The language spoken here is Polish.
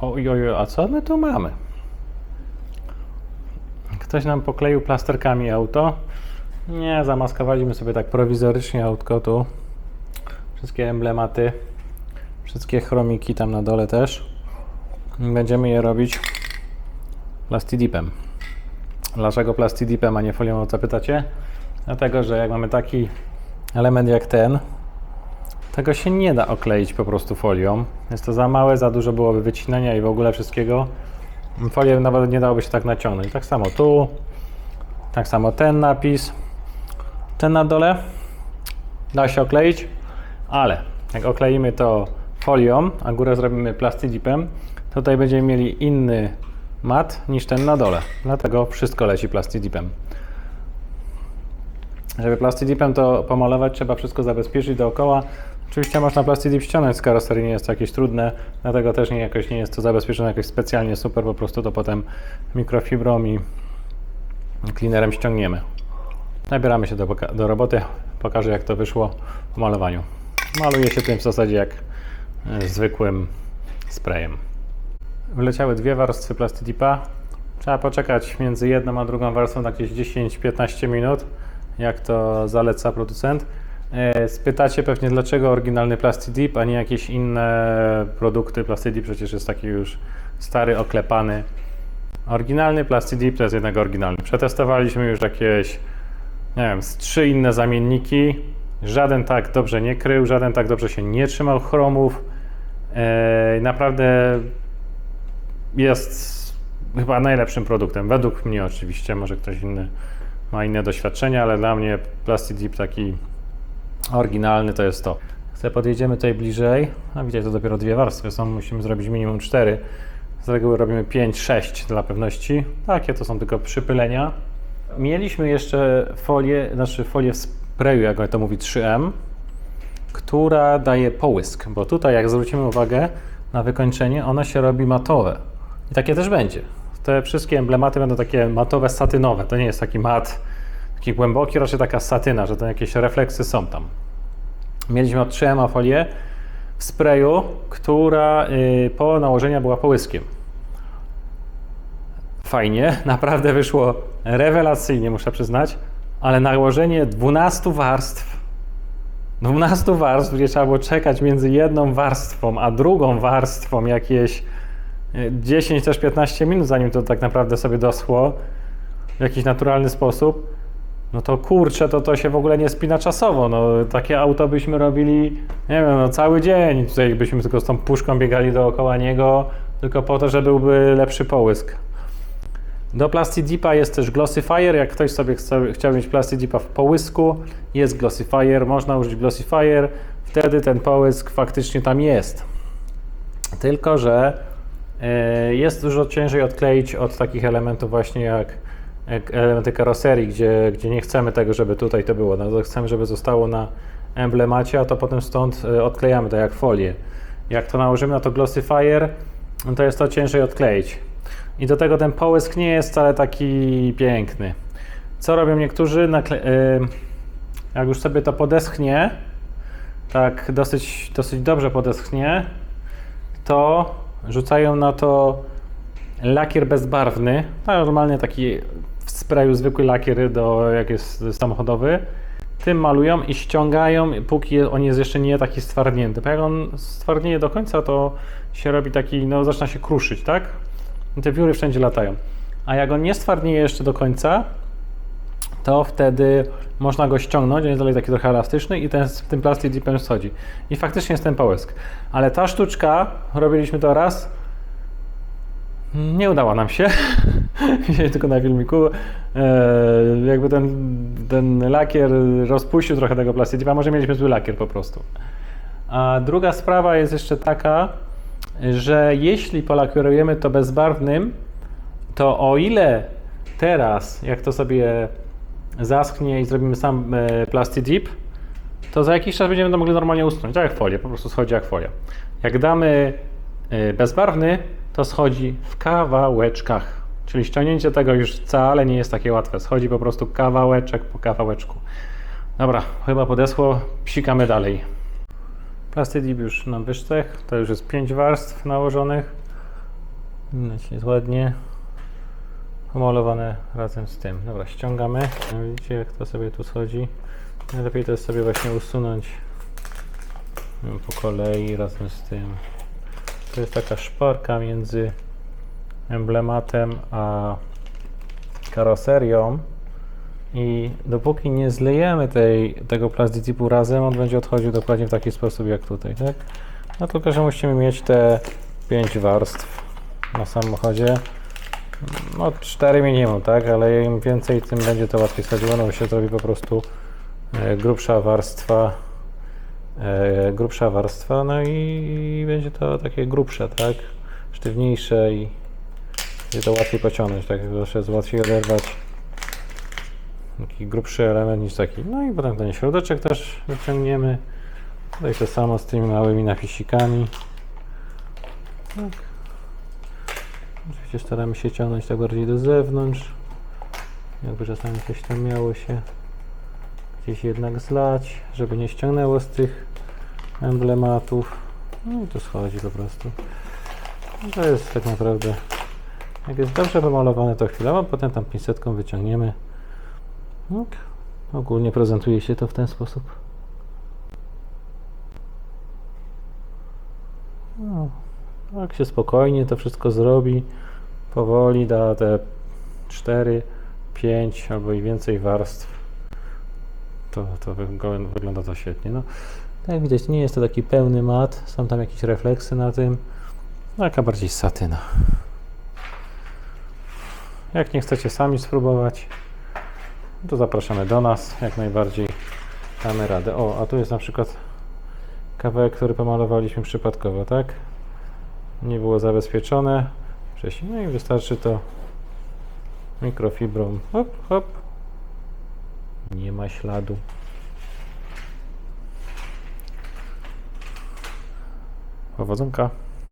Oj, oj, oj, a co my tu mamy? Ktoś nam pokleił plasterkami auto. Nie, zamaskowaliśmy sobie tak prowizorycznie autko tu. Wszystkie emblematy, wszystkie chromiki tam na dole też. Będziemy je robić plastidipem. Dlaczego plastidipem, a nie folią, zapytacie? Dlatego, że jak mamy taki element jak ten, tego się nie da okleić po prostu folią. Jest to za małe, za dużo byłoby wycinania i w ogóle wszystkiego. Folię nawet nie dałoby się tak naciągnąć. Tak samo tu, tak samo ten napis, ten na dole da się okleić, ale jak okleimy to folią, a górę zrobimy plastidipem, tutaj będziemy mieli inny mat niż ten na dole. Dlatego wszystko leci plastidipem. Żeby plastidipem to pomalować, trzeba wszystko zabezpieczyć dookoła. Oczywiście można plastidip ściągnąć z karoserii, nie jest to jakieś trudne, dlatego też nie, jakoś nie jest to zabezpieczone jakoś specjalnie super, po prostu to potem mikrofibrą i cleanerem ściągniemy. Nabieramy się do, do roboty, pokażę jak to wyszło po malowaniu. Maluje się tym w zasadzie jak e, zwykłym sprayem. Wleciały dwie warstwy plastidipa. Trzeba poczekać między jedną a drugą warstwą na jakieś 10-15 minut, jak to zaleca producent. E, Spytacie pewnie, dlaczego oryginalny Plastidip, a nie jakieś inne produkty. Plastidip przecież jest taki już stary, oklepany. Oryginalny Plastidip to jest jednak oryginalny. Przetestowaliśmy już jakieś, nie wiem, z trzy inne zamienniki. Żaden tak dobrze nie krył, żaden tak dobrze się nie trzymał chromów. E, Naprawdę jest chyba najlepszym produktem. Według mnie oczywiście, może ktoś inny ma inne doświadczenia, ale dla mnie Plastidip taki oryginalny to jest to. Chcę podjedziemy tutaj bliżej. A widać, to dopiero dwie warstwy są. Musimy zrobić minimum cztery. Z reguły robimy 5-6 dla pewności. Takie to są tylko przypylenia. Mieliśmy jeszcze folię, znaczy folię w sprayu, jak to mówi 3M, która daje połysk, bo tutaj jak zwrócimy uwagę na wykończenie, ono się robi matowe. I takie też będzie. Te wszystkie emblematy będą takie matowe, satynowe. To nie jest taki mat, taki głęboki, raczej taka satyna, że to jakieś refleksy są tam. Mieliśmy od 3M folię w sprayu, która y, po nałożeniu była połyskiem. Fajnie, naprawdę wyszło rewelacyjnie, muszę przyznać, ale nałożenie 12 warstw 12 warstw, gdzie trzeba było czekać między jedną warstwą a drugą warstwą jakieś e, 10 też 15 minut, zanim to tak naprawdę sobie doschło w jakiś naturalny sposób, no to kurczę, to to się w ogóle nie spina czasowo. No, takie auto byśmy robili, nie wiem, no, cały dzień. Tutaj byśmy tylko z tą puszką biegali dookoła niego, tylko po to, żeby byłby lepszy połysk. Do Plastidipa jest też Glossifier. Jak ktoś sobie chce, chciał mieć Plastidipa w połysku, jest Glossifier, można użyć Glossifier, wtedy ten połysk faktycznie tam jest. Tylko, że e, jest dużo ciężej odkleić od takich elementów właśnie jak, jak elementy karoserii, gdzie, gdzie nie chcemy tego, żeby tutaj to było. No, to chcemy, żeby zostało na emblemacie, a to potem stąd e, odklejamy, tak jak folię. Jak to nałożymy na to Glossifier, no to jest to ciężej odkleić. I do tego ten połysk nie jest wcale taki piękny. Co robią niektórzy? Y, jak już sobie to podeschnie, tak dosyć, dosyć dobrze podeschnie, to rzucają na to lakier bezbarwny. No, normalnie taki sprayu zwykły lakier, do, jak jest samochodowy. Tym malują i ściągają, póki on jest jeszcze nie taki stwardnięty. Bo jak on stwardnieje do końca, to się robi taki, no zaczyna się kruszyć, tak? I te wióry wszędzie latają. A jak on nie stwardnieje jeszcze do końca, to wtedy można go ściągnąć, on jest dalej taki trochę elastyczny i ten, tym plastidipem schodzi. I faktycznie jest ten połysk. Ale ta sztuczka, robiliśmy to raz, nie udała nam się. Widzieli tylko na filmiku. E, jakby ten, ten lakier rozpuścił trochę tego plastidipa, może mieliśmy zły lakier po prostu. A druga sprawa jest jeszcze taka, że jeśli polakierujemy to bezbarwnym, to o ile teraz, jak to sobie zaschnie i zrobimy sam e, plastidip, to za jakiś czas będziemy to mogli normalnie usunąć, tak jak folię, po prostu schodzi jak folia. Jak damy e, bezbarwny, to schodzi w kawałeczkach. Czyli ściągnięcie tego już wcale nie jest takie łatwe. Schodzi po prostu kawałeczek po kawałeczku. Dobra, chyba podeschło, psikamy dalej. Plastidip już nam wysztech, to już jest 5 warstw nałożonych. Widać jest ładnie pomalowane razem z tym. Dobra, ściągamy. No, Widzicie jak to sobie tu schodzi? Najlepiej to jest sobie właśnie usunąć mm, po kolei razem z tym. To jest taka szparka między emblematem a karoserią i dopóki nie zlejemy tej, tego plasticipu razem, on będzie odchodził dokładnie w taki sposób jak tutaj, tak? No tylko, że musimy mieć te 5 warstw na samochodzie. No 4 minimum, tak? Ale im więcej, tym będzie to łatwiej schodziło, no bo się zrobi po prostu e, grubsza warstwa e, grubsza warstwa, no i będzie to takie grubsze, tak? Sztywniejsze i będzie to łatwiej pociągnąć, tak? Zawsze jest łatwiej oderwać taki grubszy element niż taki. No i potem ten środeczek też wyciągniemy. Tutaj to samo z tymi małymi napisikami. Tak. Oczywiście staramy się ciągnąć tak bardziej do zewnątrz. Jakby czasami coś tam miało się gdzieś jednak zlać, żeby nie ściągnęło z tych emblematów. No i to schodzi po prostu. To jest tak naprawdę, jak jest dobrze pomalowane to chwilowo, potem tam pinsetką wyciągniemy. Ogólnie prezentuje się to w ten sposób. No, jak się spokojnie to wszystko zrobi, powoli da te 4, 5 albo i więcej warstw, to, to wygląda to świetnie. No, tak jak widać, nie jest to taki pełny mat, są tam jakieś refleksy na tym, taka bardziej satyna. Jak nie chcecie sami spróbować, to zapraszamy do nas, jak najbardziej damy radę. O, a tu jest na przykład kawałek, który pomalowaliśmy przypadkowo, tak? Nie było zabezpieczone wcześniej, no i wystarczy to mikrofibrą, hop, hop. Nie ma śladu. Powodzonka.